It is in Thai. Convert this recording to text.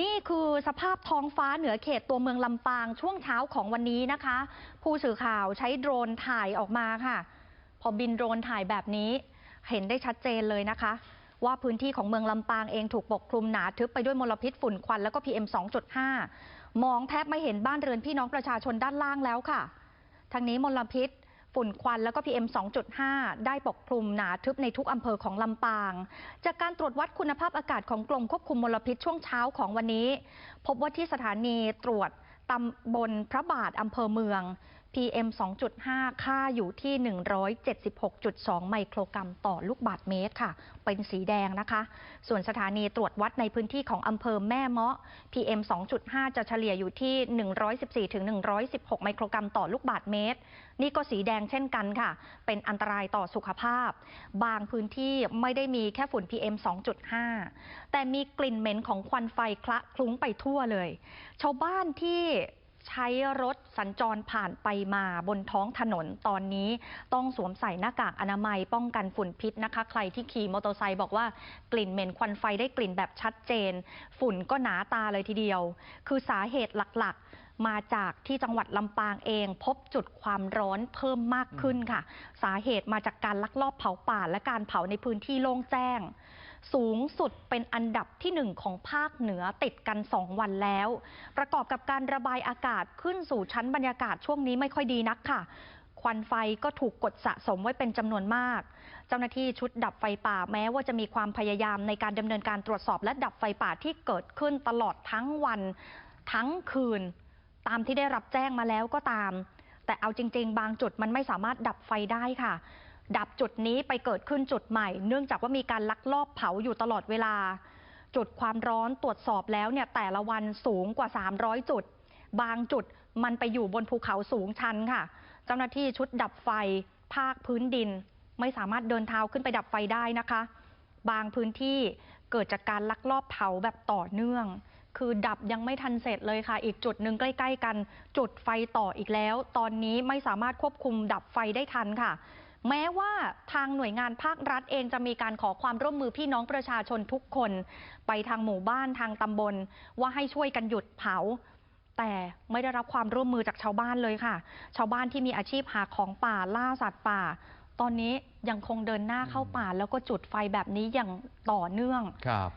นี่คือสภาพท้องฟ้าเหนือเขตตัวเมืองลำปางช่วงเช้าของวันนี้นะคะ ผู้สื่อข่าวใช้โดรนถ่ายออกมาค่ะ พอบินโดรนถ่ายแบบนี้เห็นได้ชัดเจนเลยนะคะ ว่าพื้นที่ของเมืองลำปางเองถูกปกคลุมหนาทึบไปด้วยมลพิษฝุ่นควันแล้วก็ PM 2.5 มองแทบไม่เห็นบ้านเรือนพี่น้องประชาชนด้านล่างแล้วค่ะทั้งนี้มลพิษ ฝุ่นควันแล้วก็ PM 2.5 ได้ปกคลุมหนาทึบในทุกอำเภอของลำปาง จากการตรวจวัดคุณภาพอากาศของกรมควบคุมมลพิษช่วงเช้าของวันนี้ พบว่าที่สถานีตรวจตำบลพระบาทอำเภอเมือง PM 2.5 ค่าอยู่ที่ 176.2 ไมโครกรัมต่อลูกบาศก์เมตรค่ะ เป็นสีแดงนะคะ ส่วนสถานีตรวจวัดในพื้นที่ของอำเภอแม่เมาะ PM 2.5 จะเฉลี่ยอยู่ที่ 114-116 ไมโครกรัมต่อลูกบาศก์เมตร นี่ก็สีแดงเช่นกันค่ะ เป็นอันตรายต่อสุขภาพ บางพื้นที่ไม่ได้มีแค่ฝุ่น PM 2.5 แต่มีกลิ่นเหม็นของควันไฟคละคลุ้งไปทั่วเลย ชาวบ้านที่ ใช้รถสัญจรผ่านไปมาบนท้องถนนตอนนี้ต้องสวมใส่หน้ากากอนามัยป้องกันฝุ่นพิษนะคะ ใครที่ขี่มอเตอร์ไซค์บอกว่ากลิ่นเหม็นควันไฟได้กลิ่นแบบชัดเจน ฝุ่นก็หนาตาเลยทีเดียว คือสาเหตุหลักๆ มาจากที่จังหวัดลำปางเอง พบจุดความร้อนเพิ่มมากขึ้นค่ะ สาเหตุมาจากการลักลอบเผาป่าและการเผาในพื้นที่โล่งแจ้ง สูงสุดเป็นอันดับที่หนึ่งของภาคเหนือติดกัน 2 วันแล้ว ประกอบกับการระบายอากาศขึ้นสู่ชั้นบรรยากาศช่วงนี้ไม่ค่อยดีนักค่ะ ควันไฟก็ถูกกดสะสมไว้เป็นจำนวนมาก เจ้าหน้าที่ชุดดับไฟป่าแม้ว่าจะมีความพยายามในการดำเนินการตรวจสอบและดับไฟป่าที่เกิดขึ้นตลอดทั้งวันทั้งคืน ตามที่ได้รับแจ้งมาแล้วก็ตาม แต่เอาจริง ๆ บางจุดมันไม่สามารถดับไฟได้ค่ะ ดับจุดนี้ไปเกิดขึ้นจุดใหม่ เนื่องจากว่ามีการลักลอบเผาอยู่ตลอดเวลา จุดความร้อนตรวจสอบแล้วเนี่ยแต่ละวันสูงกว่า 300 จุด บางจุดมันไปอยู่บนภูเขาสูงชันค่ะ เจ้าหน้าที่ชุดดับไฟภาคพื้นดิน ไม่สามารถเดินเท้าขึ้นไปดับไฟได้นะคะ บางพื้นที่เกิดจากการลักลอบเผาแบบต่อเนื่อง คือดับยังไม่ทันเสร็จเลยค่ะ อีกจุดหนึ่งใกล้ ๆ กัน จุดไฟต่ออีกแล้ว ตอนนี้ไม่สามารถควบคุมดับไฟได้ทันค่ะ แม้ว่าทางหน่วยงานภาครัฐเองจะมีการขอความร่วมมือพี่น้องประชาชนทุกคน ไปทางหมู่บ้านทางตำบล ว่าให้ช่วยกันหยุดเผา แต่ไม่ได้รับความร่วมมือจากชาวบ้านเลยค่ะ ชาวบ้านที่มีอาชีพหาของป่าล่าสัตว์ป่า ตอนนี้ยังคงเดินหน้าเข้าป่าแล้วก็จุดไฟแบบนี้อย่างต่อเนื่องครับ